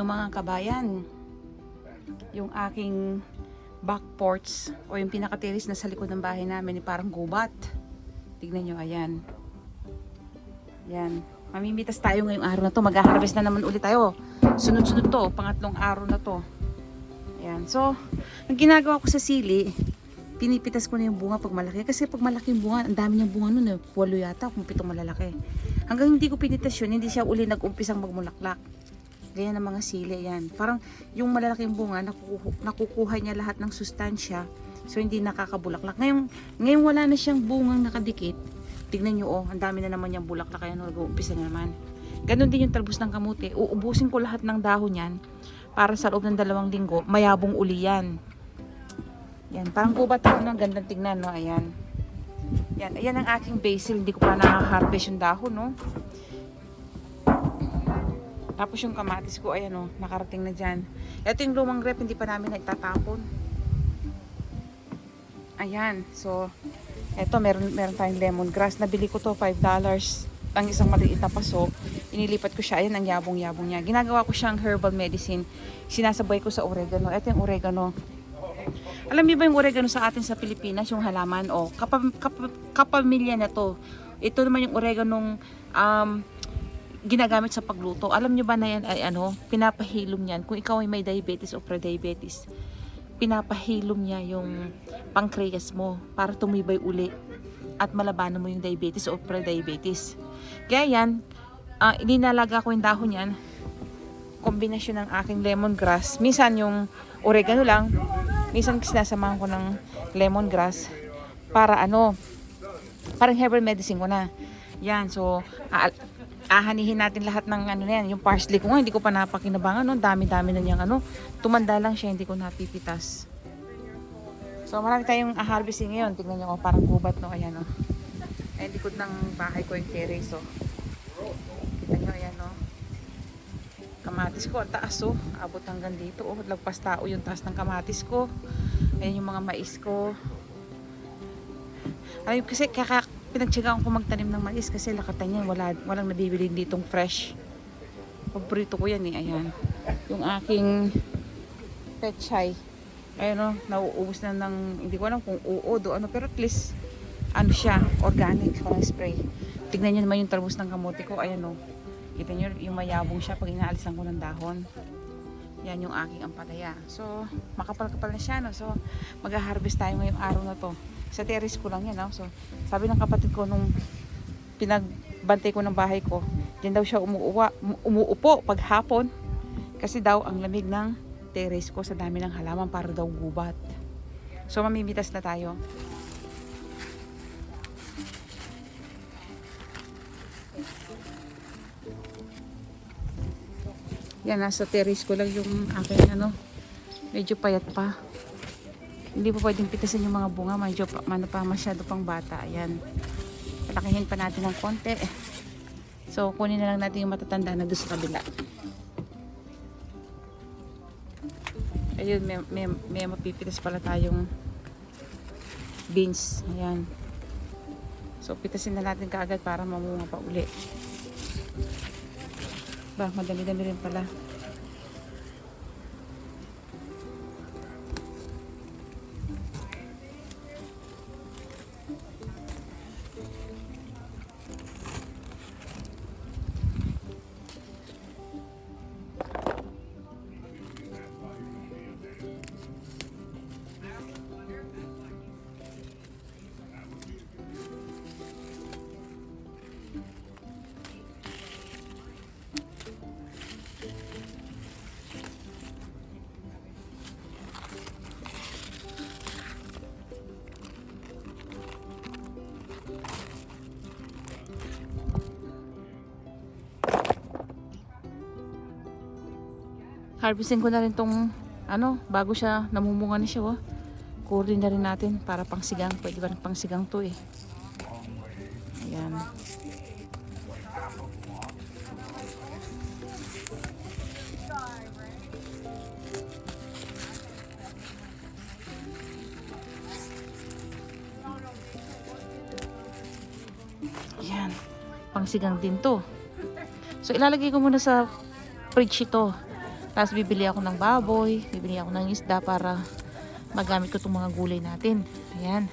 ninyo mga kabayan. Yung aking back porch o yung pinaka-terrace na sa likod ng bahay namin ni parang gubat. Tignan nyo, ayan. Yan. Mamimitas tayo ngayong araw na to. Mag-harvest na naman ulit tayo. Sunod-sunod to. Pangatlong araw na to. Ayan. So, ang ginagawa ko sa sili, pinipitas ko na yung bunga pag malaki. Kasi pag malaki yung bunga, ang dami niyang bunga nun eh. Yata kung pitong malalaki. Hanggang hindi ko pinitas yun, hindi siya uli nag-umpisang magmulaklak. Ganyan ang mga sili, yan. Parang yung malalaking bunga, nakukuha, nakukuha niya lahat ng sustansya. So, hindi nakakabulaklak. Ngayon, ngayon wala na siyang bungang nakadikit. Tignan nyo, oh, ang dami na naman yung bulaklak. Kaya nag-uumpisa na naman. Ganon din yung talbos ng kamuti. Uubusin ko lahat ng dahon yan para sa loob ng dalawang linggo, mayabong uli yan. Yan, parang gubat ako ng gandang tignan, no? Ayan. Yan, ayan ang aking basil. Hindi ko pa nakaharvest yung dahon, no? Tapos yung kamatis ko, ayan, no? Nakarating na dyan. Ito yung lumang rep, hindi pa namin naitatapon. Ayan, so, eto, meron, meron tayong lemongrass. Nabili ko to, $5 ang isang maliit na paso. Inilipat ko siya. Ayan ang yabong-yabong niya. Ginagawa ko siyang herbal medicine. Sinasabay ko sa oregano. Ito yung oregano. Alam niyo ba yung oregano sa atin sa Pilipinas, yung halaman? O, kapam, kapam, kapamilya na to. Ito naman yung oreganong um, ginagamit sa pagluto. Alam niyo ba na yan ay ano, pinapahilom yan. Kung ikaw ay may diabetes o pre-diabetes, pinapahilom niya yung pancreas mo para tumibay uli at malabanan mo yung diabetes o pre-diabetes. Kaya yan, uh, ininalaga ko yung dahon yan, kombinasyon ng aking lemongrass. Minsan yung oregano lang, minsan sinasamahan ko ng lemongrass para ano, parang herbal medicine ko na. Yan, so, a- ahanihin natin lahat ng ano na yan. Yung parsley ko nga, hindi ko pa napakinabangan. No? Dami-dami na niyang ano. Tumanda lang siya, hindi ko napipitas. So, marami tayong harvesting ngayon. Tignan niyo, oh, parang gubat, no? Ayan, oh. Ayan, likod ng bahay ko yung terrace, oh. Kita niyo, ayan, oh. Kamatis ko, ang taas, oh. Abot hanggang dito, oh. Lagpas tao yung taas ng kamatis ko. Ayan yung mga mais ko. Ay, kasi kaka pinagtsagaan ko magtanim ng mais kasi lakatan yan. Wala, walang nabibili ditong fresh. Paborito ko yan, eh. Ayan. Yung aking pechay ayun o, nauubos na ng, hindi ko alam kung uod o ano, pero at least, ano siya, organic, parang spray. Tignan nyo naman yung talbos ng kamote ko, ayan o. Kita nyo, yung mayabong siya pag inaalisan ko ng dahon. Yan yung aking ampalaya. So, makapal-kapal na siya, no? So, mag-harvest tayo ngayong araw na to. Sa terrace ko lang yan, no? So, sabi ng kapatid ko nung pinagbantay ko ng bahay ko, dyan daw siya umuuwa, umuupo pag hapon. Kasi daw, ang lamig ng terrace ko sa dami ng halaman para daw gubat. So mamimitas na tayo. Yan, nasa terrace ko lang yung aking ano, medyo payat pa. Hindi pa pwedeng pitasin yung mga bunga, medyo pa, ano pa, masyado pang bata. Ayan. Palakihin pa natin ng konti. So, kunin na lang natin yung matatanda na doon sa kabila. Ayun, may, may, may mapipitas pala tayong beans. Ayan. So, pitasin na natin kaagad para mamunga pa uli. Ba, madami-dami rin pala. Harvesting ko na rin tong ano, bago siya namumunga na siya, oh. Kurin na rin natin para pangsigang. Pwede ba pangsigang to eh. Ayan. Ayan. Pangsigang din to. So ilalagay ko muna sa fridge ito Tapos bibili ako ng baboy, bibili ako ng isda para magamit ko itong mga gulay natin. Ayan.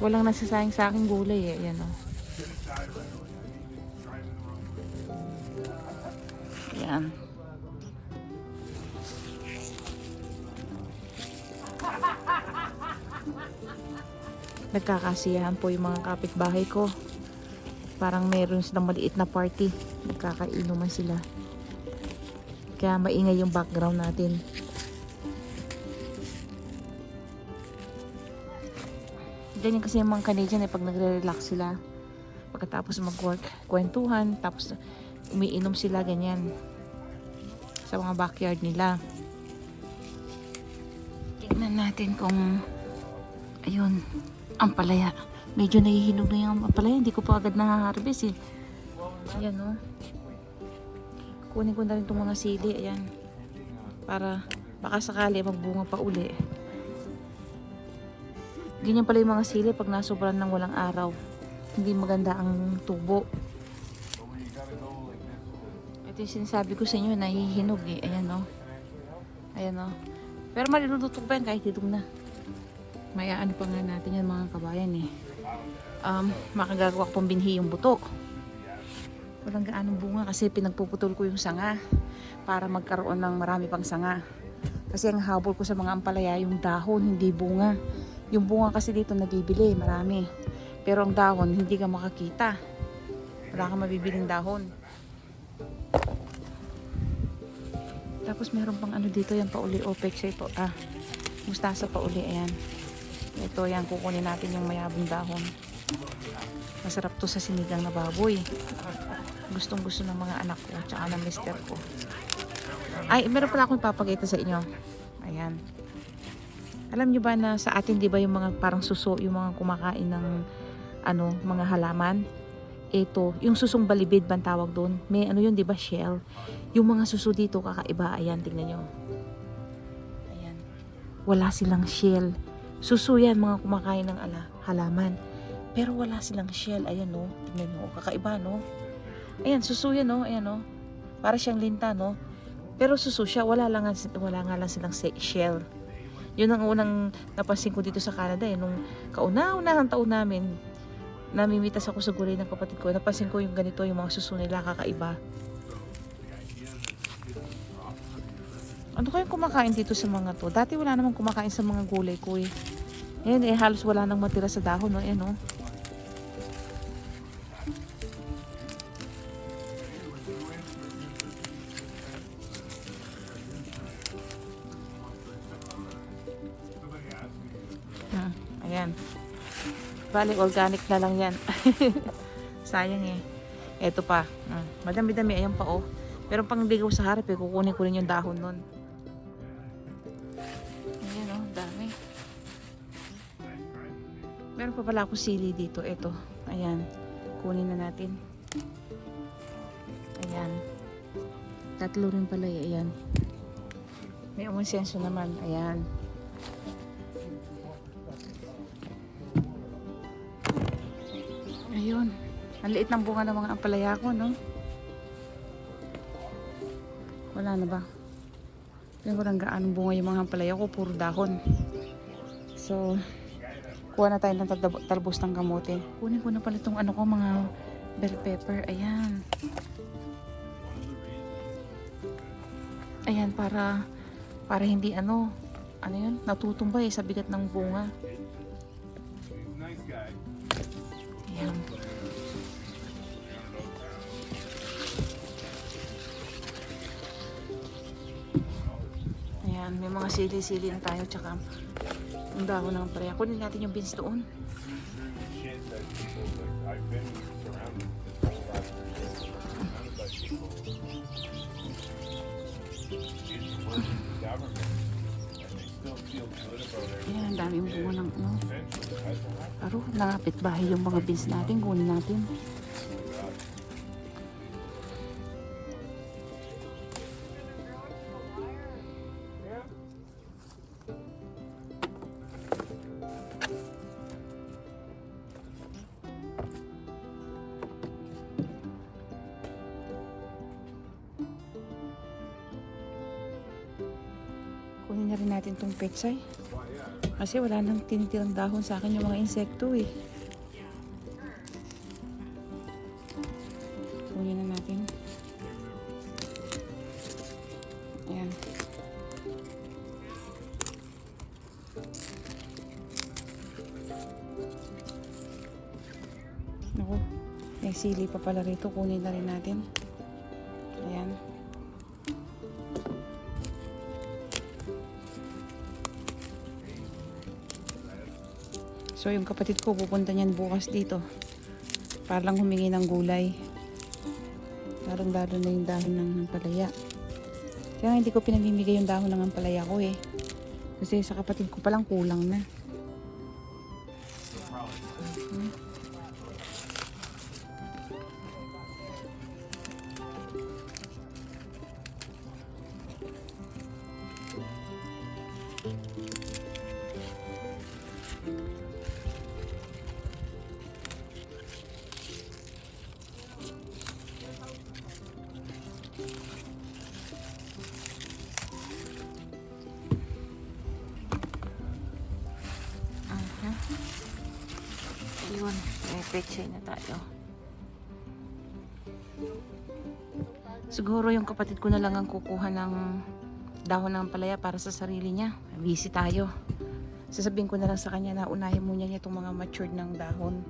Walang nasasayang sa akin gulay eh. Ayan o. Ayan. Nagkakasiyahan po yung mga kapitbahay ko. Parang meron silang maliit na party. Nagkakainuman sila. Kaya maingay yung background natin. Ganyan kasi yung mga Canadian eh, pag nagre-relax sila. Pagkatapos mag-work, kwentuhan, tapos umiinom sila ganyan sa mga backyard nila. Tingnan natin kung ayun, ang palaya. Medyo nahihinog na yung palaya. Hindi ko pa agad na-harvest eh. Ayan oh. Kunin ko na rin itong mga sili. Ayan. Para baka sakali magbunga pa uli. Ganyan pala yung mga sili pag nasobran ng walang araw. Hindi maganda ang tubo. Ito yung sinasabi ko sa inyo, nahihinog eh. Ayan oh. Ayan oh. Pero malilututog pa yan kahit hitog na. May ano pa nga natin yan mga kabayan eh. Um, makagagawa ko pong binhi yung buto. Walang gaanong bunga kasi pinagpuputol ko yung sanga para magkaroon ng marami pang sanga. Kasi ang habol ko sa mga ampalaya yung dahon, hindi bunga. Yung bunga kasi dito nabibili, marami. Pero ang dahon, hindi ka makakita. Wala kang mabibiling dahon. Tapos meron pang ano dito, yung pauli opex ito. Ah, mustasa pauli, ayan. Ito yan, kukunin natin yung mayabong dahon. Masarap to sa sinigang na baboy. Gustong gusto ng mga anak ko, tsaka ng mister ko. Ay, meron pala akong papakita sa inyo. Ayan. Alam nyo ba na sa atin, di ba yung mga parang suso, yung mga kumakain ng ano, mga halaman? Ito, yung susong balibid bang tawag doon? May ano yun, di ba, shell? Yung mga suso dito, kakaiba. Ayan, tingnan nyo. Ayan. Wala silang shell. Suso yan, mga kumakain ng ala, halaman. Pero wala silang shell. Ayan, no. Tingnan nyo. Kakaiba, no? Ayan, suso yan, no? Ayan, no? Para siyang linta, no? Pero suso siya. Wala, lang, wala nga lang silang shell. Yun ang unang napansin ko dito sa Canada. Eh. Nung kauna-unahang taon namin, namimitas ako sa gulay ng kapatid ko. Napansin ko yung ganito, yung mga suso nila, kakaiba. Ano kayong kumakain dito sa mga to? Dati wala namang kumakain sa mga gulay ko eh. Ayan eh, halos wala nang matira sa dahon, no? Ayan, no? Bali, organic na lang yan. Sayang eh. Eto pa. Hmm, madami-dami. Ayan pa oh. Pero pang ligaw sa harap eh, kukunin ko rin yung dahon nun. Ayan oh, dami. Meron pa pala ako sili dito. Ito. Ayan. Kunin na natin. Ayan. Tatlo rin pala eh. Ayan. May umonsenso naman. Ayan. Ayun. Ang liit ng bunga ng mga ampalaya ko, no? Wala na ba? Tingnan ko lang gaano bunga yung mga ampalaya ko. Puro dahon. So, kuha na tayo ng talbos ng kamote. Kunin ko na pala itong ano ko, mga bell pepper. Ayan. Ayan, para para hindi ano, ano yun, natutumba eh sa bigat ng bunga. Ayan. May mga sili-sili na tayo tsaka ang dahon ng pareha. Kunin natin yung beans doon. Ayan, ang daming bunga ng ano. Aro, nakapit bahay yung mga beans natin. Kunin natin. Natin tong petsay. Kasi wala nang tinitirang dahon sa akin yung mga insekto eh. Kunin na natin. Ayan. Naku, may sili pa pala rito. Kunin na rin natin. So yung kapatid ko pupunta niyan bukas dito. Para lang humingi ng gulay. Parang lalo na yung dahon ng ampalaya. Kaya hindi ko pinamimigay yung dahon ng ampalaya ko eh. Kasi sa kapatid ko palang kulang na. Aha. Yun, may pechay na tayo. Siguro yung kapatid ko na lang ang kukuha ng dahon ng palaya para sa sarili niya. Busy tayo. Sasabihin ko na lang sa kanya na unahin muna niya itong mga matured ng dahon.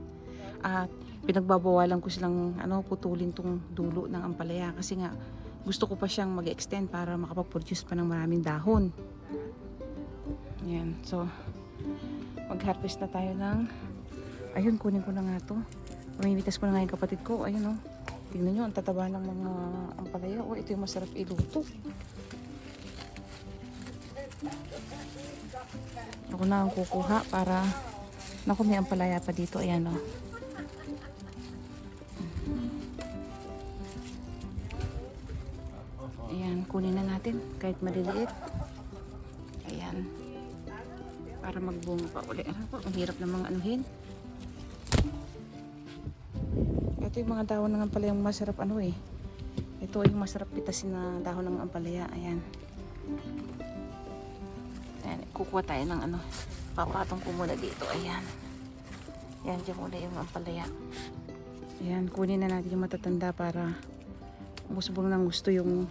At pinagbabawalan ko silang ano, putulin tong dulo ng ampalaya kasi nga gusto ko pa siyang mag-extend para makapag-produce pa ng maraming dahon. Yan. So, mag-harvest na tayo ng ayun kunin ko na nga to. Mamimitas ko na nga yung kapatid ko ayun oh. Tingnan nyo ang tataba ng mga ampalaya. Oh ito yung masarap iluto. Ako na ang kukuha para naku may ampalaya pa dito. Ayan oh natin kahit maliliit ayan para magbunga pa uli. Ano po, ang hirap namang anuhin. Ito yung mga dahon ng ampalaya yung masarap ano eh. Ito yung masarap pitasin na dahon ng ampalaya. Ayan. Ayan, kukuha tayo ng ano. Papatong ko muna dito. Ayan. Ayan, dyan muna yung ampalaya. Ayan, kunin na natin yung matatanda para gusto nang gusto yung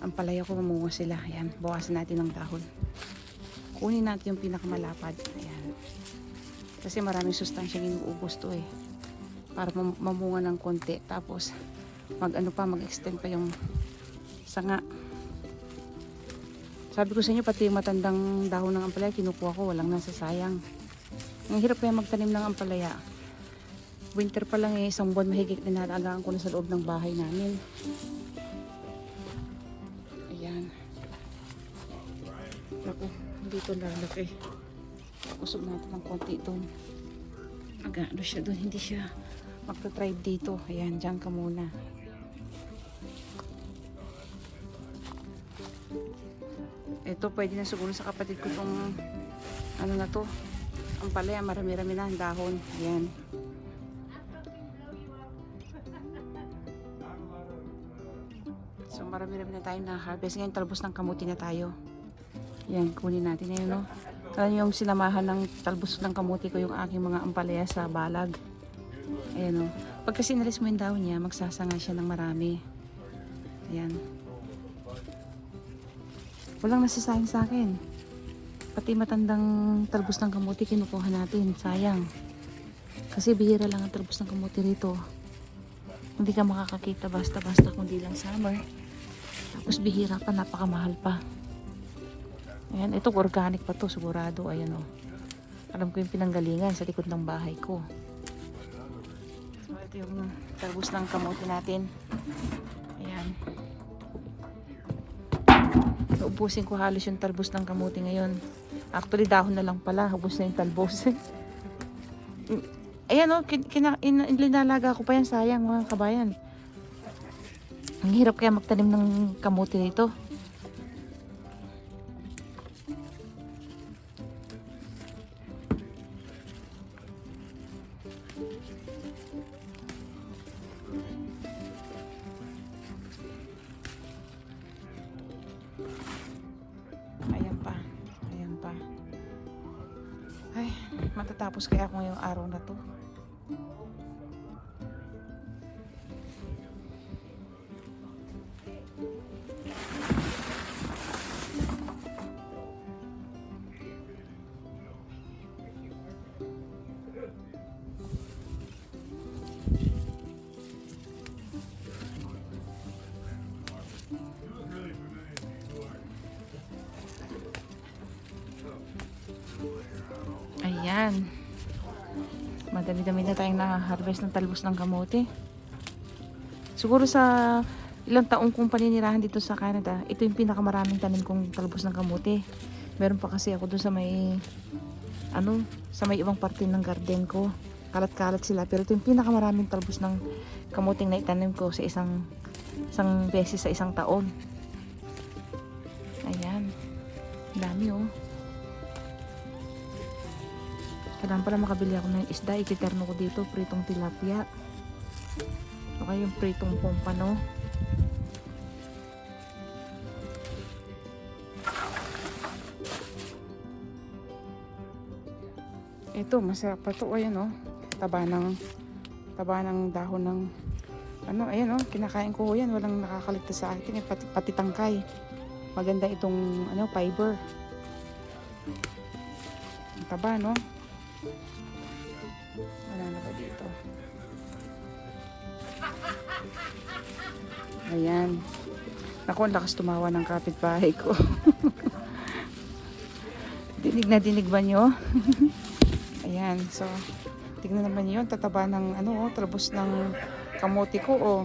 ampalaya ko mamunga sila. Ayan, bawasan natin ng dahon kunin natin yung pinakamalapad. Ayan. Kasi maraming sustansya inuubos to eh. Para mam- mamunga ng konti. Tapos, mag ano pa, mag-extend pa yung sanga. Sabi ko sa inyo, pati yung matandang dahon ng ampalaya, kinukuha ko, walang nasasayang. Ang hirap kaya magtanim ng ampalaya. Winter pa lang eh, isang buwan mahigit na nalagaan ko na sa loob ng bahay namin. Naku, dito lalaki. Usog natin ng konti doon. Magano siya doon, hindi siya magta-tribe dito. Ayan, dyan ka muna. Ito, pwede na siguro sa kapatid ko tong ano na to. Ang palaya, marami-rami na ang dahon. Ayan. So, marami-rami na tayo na harvest. Ngayon, talbos ng kamuti na tayo. Yan, kunin natin yun, no? Kaya yung sinamahan ng talbos ng kamuti ko yung aking mga ampalaya sa balag. Ayan, no? Pagka sinalis mo yung daon niya, magsasanga siya ng marami. Ayan. Walang nasasayang sa akin. Pati matandang talbos ng kamuti, kinukuha natin. Sayang. Kasi bihira lang ang talbos ng kamuti rito. Hindi ka makakakita basta-basta kundi lang summer. Tapos bihira pa, napakamahal pa. Ayan, ito organic pa to, sigurado. Ayan o. Alam ko yung pinanggalingan sa likod ng bahay ko. So, ito yung talbos ng kamote natin. Ayan. Naubusin ko halos yung talbos ng kamote ngayon. Actually, dahon na lang pala. Ubus na yung talbos. Ayan o, kin- kina- in- linalaga ko pa yan. Sayang mga kabayan. Ang hirap kaya magtanim ng kamote nito. Madami-dami na tayong na-harvest ng talbos ng kamote. Siguro sa ilang taong kong paninirahan dito sa Canada, ito yung pinakamaraming tanim kong talbos ng kamote. Meron pa kasi ako doon sa may ano, sa may ibang parte ng garden ko. Kalat-kalat sila. Pero ito yung pinakamaraming talbos ng kamuting na itanim ko sa isang isang beses sa isang taon. Ayan. Dami oh. Kailangan pala makabili ako ng isda. Ikiterno ko dito. Pritong tilapia. O kaya yung pritong pompano. Ito, masarap pa to. Ayan o. Taba ng, taba ng dahon ng, ano, ayan o. Kinakain ko yan. Walang nakakaligtas sa akin. eh, Pati, pati tangkay. Maganda itong, ano, fiber. Taba, no? Wala na ba dito? Ayan. Naku, ang lakas tumawa ng kapitbahay ko. dinig na dinig ba nyo? Ayan, so, tignan naman nyo yun. Tataba ng, ano, oh, talbos ng kamote ko, oh.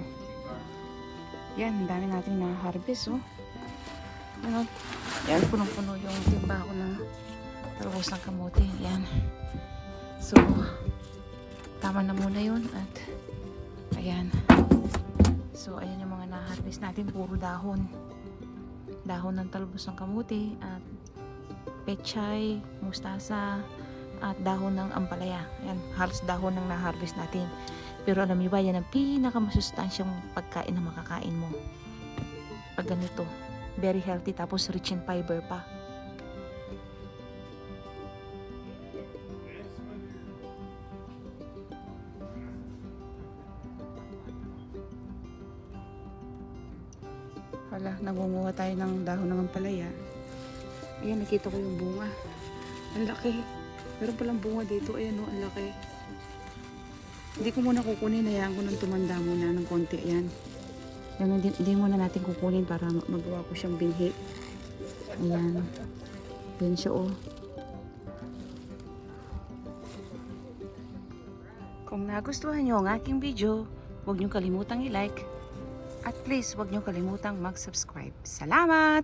Yan, dami natin na harvest, oh. Ano, yan, punong-puno yung timba ko ng talbos ng kamote. Yan. So, tama na muna yun at ayan. So, ayan yung mga na-harvest natin. Puro dahon. Dahon ng talbos ng kamuti at pechay, mustasa, at dahon ng ampalaya. Ayan, halos dahon ng na-harvest natin. Pero alam niyo ba, yan ang pinakamasustansyang pagkain na makakain mo. Pag ganito. Very healthy tapos rich in fiber pa. Hala, nangunguha tayo ng dahon ng ampalaya. Ayan, nakita ko yung bunga. Ang laki. Meron palang bunga dito. Ayan o, ang laki. Hindi ko muna kukunin. Hayaan ko nang tumanda muna ng konti. Ayan. Yan, hindi, hindi muna natin kukunin para ma- magawa ko siyang binhi. Ayan. Yan siya oh. Kung nagustuhan nyo ang aking video, huwag nyo kalimutang i-like at please huwag nyo kalimutang mag-subscribe. Salamat!